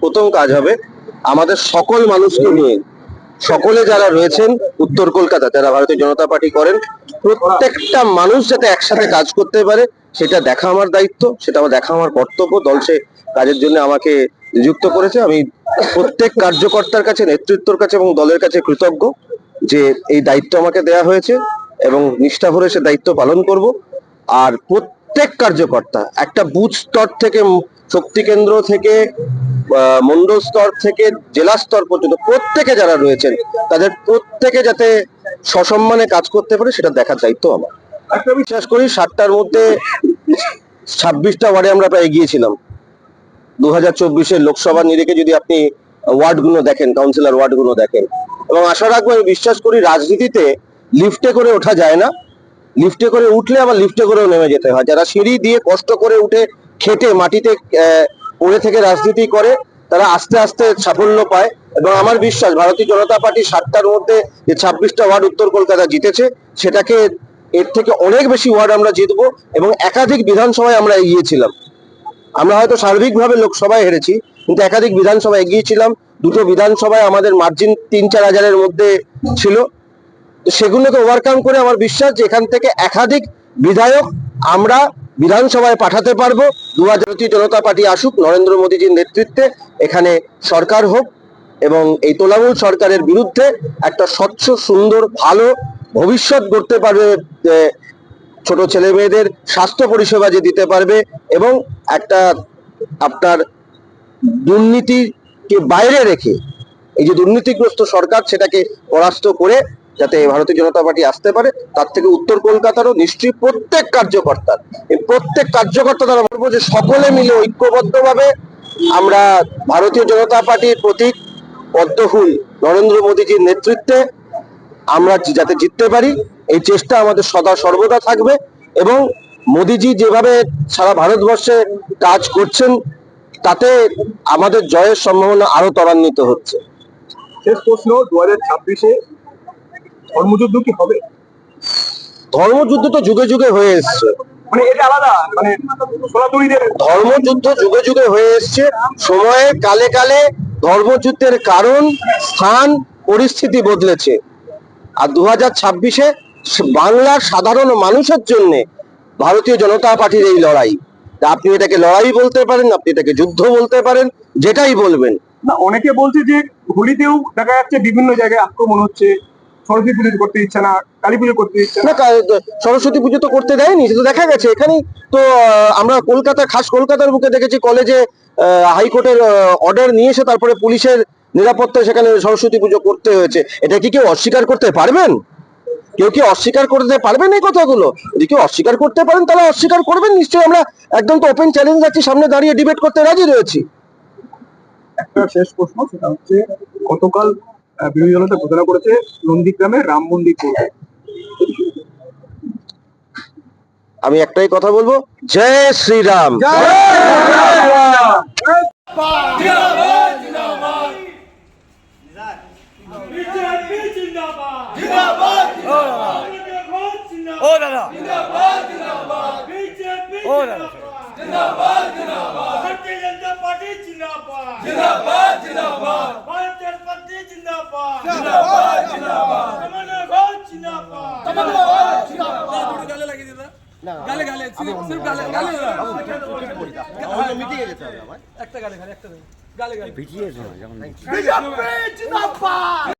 প্রথম কাজ হবে আমাদের সকল মানুষকে নিয়ে, সকলে যারা রয়েছেন উত্তর কলকাতা, যারা ভারতীয় জনতা পার্টি করেন, প্রত্যেকটা মানুষ যাতে একসাথে কাজ করতে পারে সেটা দেখা আমার দায়িত্ব, সেটা আমার দেখা আমার কর্তব্য। দল সে কাজের জন্য আমাকে নিযুক্ত করেছে। আমি প্রত্যেক কার্যকর্তার কাছে, নেতৃত্বর কাছে এবং দলের কাছে কৃতজ্ঞ যে এই দায়িত্ব আমাকে দেয়া হয়েছে এবং নিষ্ঠা ভরে সে দায়িত্ব পালন করব। আর প্রত্যেক কার্যকর্তা, একটা বুথ স্তর থেকে, শক্তি কেন্দ্র থেকে মন্ডল স্তর থেকে, জেলা স্তর পর্যন্ত, প্রত্যেকে যারা রয়েছেন, তাদের প্রত্যেকে যাতে সসম্মানে কাজ করতে পারে, সেটা দেখার দায়িত্ব আমার। একটা বিশ্বাস করি সাতটার মধ্যে ছাব্বিশটা ওয়ার্ডে আমরা প্রায় এগিয়েছিলাম। দু হাজার চব্বিশের লোকসভা নিরিখে যদি আপনি ওয়ার্ডগুলো দেখেন, কাউন্সিলর ওয়ার্ডগুলো দেখেন, এবং আশা রাখব, আমি বিশ্বাস করি রাজনীতিতে লিফটে করে ওঠা যায় না। লিফটে করে উঠলে আবার লিফটে করেও নেমে যেতে হয়। যারা সিঁড়ি দিয়ে কষ্ট করে উঠে খেটে মাটিতে পড়ে থেকে রাজনীতি করে, তারা আস্তে আস্তে সাফল্য পায়। এবং আমার বিশ্বাস, ভারতীয় জনতা পার্টি সাতটার মধ্যে যে ছাব্বিশটা ওয়ার্ড উত্তর কলকাতা জিতেছে, সেটাকে এর থেকে অনেক বেশি ওয়ার্ড আমরা জিতবো এবং একাধিক বিধানসভায় আমরা এগিয়েছিলাম আমরা হয়তো সার্বিকভাবে লোকসভায় হেরেছি, কিন্তু একাধিক বিধানসভায় এগিয়েছিলাম দুটো বিধানসভায় আমাদের মার্জিন তিন চার হাজারের মধ্যে ছিল। সেগুলোকে ওভারকাম করে আমার বিশ্বাস যে এখান থেকে একাধিক বিধায়ক আমরা বিধানসভায় পাঠাতে পারব। দু হাজার জনতা পার্টি আসুক, নরেন্দ্র মোদীজির নেতৃত্বে এখানে সরকার হোক এবং এই তোলামূল সরকারের বিরুদ্ধে একটা স্বচ্ছ, সুন্দর, ভালো ভবিষ্যৎ গড়তে পারবে ছোট ছেলে মেয়েদের স্বাস্থ্য পরিষেবা যে দিতে পারবে এবং একটা আপনার দুর্নীতিকে বাইরে রেখে এই যে দুর্নীতিগ্রস্ত সরকার সেটাকে পরাস্ত করে যাতে ভারতীয় জনতা পার্টি আসতে পারে, তার থেকে উত্তর কলকাতারও নিশ্চয়ই প্রত্যেক কার্যকর্তার, এই প্রত্যেক কার্যকর্তা দ্বারা বলব যে সকলে মিলে ঐক্যবদ্ধভাবে আমরা ভারতীয় জনতা পার্টির প্রতীক পদ্মফুল নরেন্দ্র মোদীজির নেতৃত্বে আমরা যাতে জিততে পারি এই চেষ্টা আমাদের সদা সর্বদা থাকবে এবং মোদিজি যেভাবে সারা ভারতবর্ষে কাজ করছেন তাতে আমাদের জয়ের সম্ভাবনা আরও ত্বরান্বিত হচ্ছে। শেষ প্রশ্ন দু হাজার ছাব্বিশে ধর্মযুদ্ধ কি হবে? ধর্মযুদ্ধ তো যুগে যুগে হয়ে এসছে। মানে এটা আলাদা মানে ধর্মযুদ্ধ যুগে যুগে হয়ে এসছে। সময়ে কালে কালে ধর্মযুদ্ধের কারণ স্থান পরিস্থিতি বদলেছে। আর দু হাজার ছাব্বিশে বাংলার সাধারণ মানুষের জন্য ভারতীয় জনতা পার্টির এই লড়াই। আপনি এটাকে লড়াই বলতে পারেন আপনি এটাকে যুদ্ধ বলতে পারেন যেটাই বলবেন। না অনেকে বলছে যে হোলিতেও দেখা যাচ্ছে বিভিন্ন জায়গায় আক্রমণ হচ্ছে সরস্বতী পুজো করতে ইচ্ছে না কালী পুজো করতে ইচ্ছে না। না সরস্বতী পুজো তো করতে দেয়নি সেটা দেখা গেছে এখানেই তো আমরা কলকাতা খাস কলকাতার বুকে দেখেছি কলেজে হাইকোর্টের অর্ডার নিয়ে এসে তারপরে পুলিশের নিরাপত্তায় সেখানে সরস্বতী পুজো করতে হয়েছে। এটা কি কেউ অস্বীকার করতে পারবেন? কেউ কি অস্বীকার করতে পারবেন এই কথাগুলো? যদি কেউ অস্বীকার করতে পারেন তাহলে অস্বীকার করবেন। নিশ্চয়ই আমরা একদম তো ওপেন চ্যালেঞ্জ আছি সামনে দাঁড়িয়ে ডিবেট করতে রাজি রয়েছি। একটা শেষ প্রশ্ন সেটা হচ্ছে গতকাল বিরোধী দলটা ঘোষণা করেছে নন্দীগ্রামে রাম মন্দির করবে। আমি একটাই কথা বলব জয় শ্রীরাম। ओ दादा जिंदाबाद जिंदाबाद बीजेपी ओ दादा जिंदाबाद जिंदाबाद भारतीय जनता पार्टी जिंदाबाद जिंदाबाद जिंदाबाद भारतीय जनता पार्टी जिंदाबाद जिंदाबाद जिंदाबाद तमन्ना घोष जिंदाबाद तमन्ना घोष जिंदाबाद গালে লাগিয়ে দিবা গালে গালে সিরিফ সিরিফ গালে গালে মিটিয়ে যেতে হবে আমার একটা গালে খালি একটা গালে গালে बीजेपी जिंदाबाद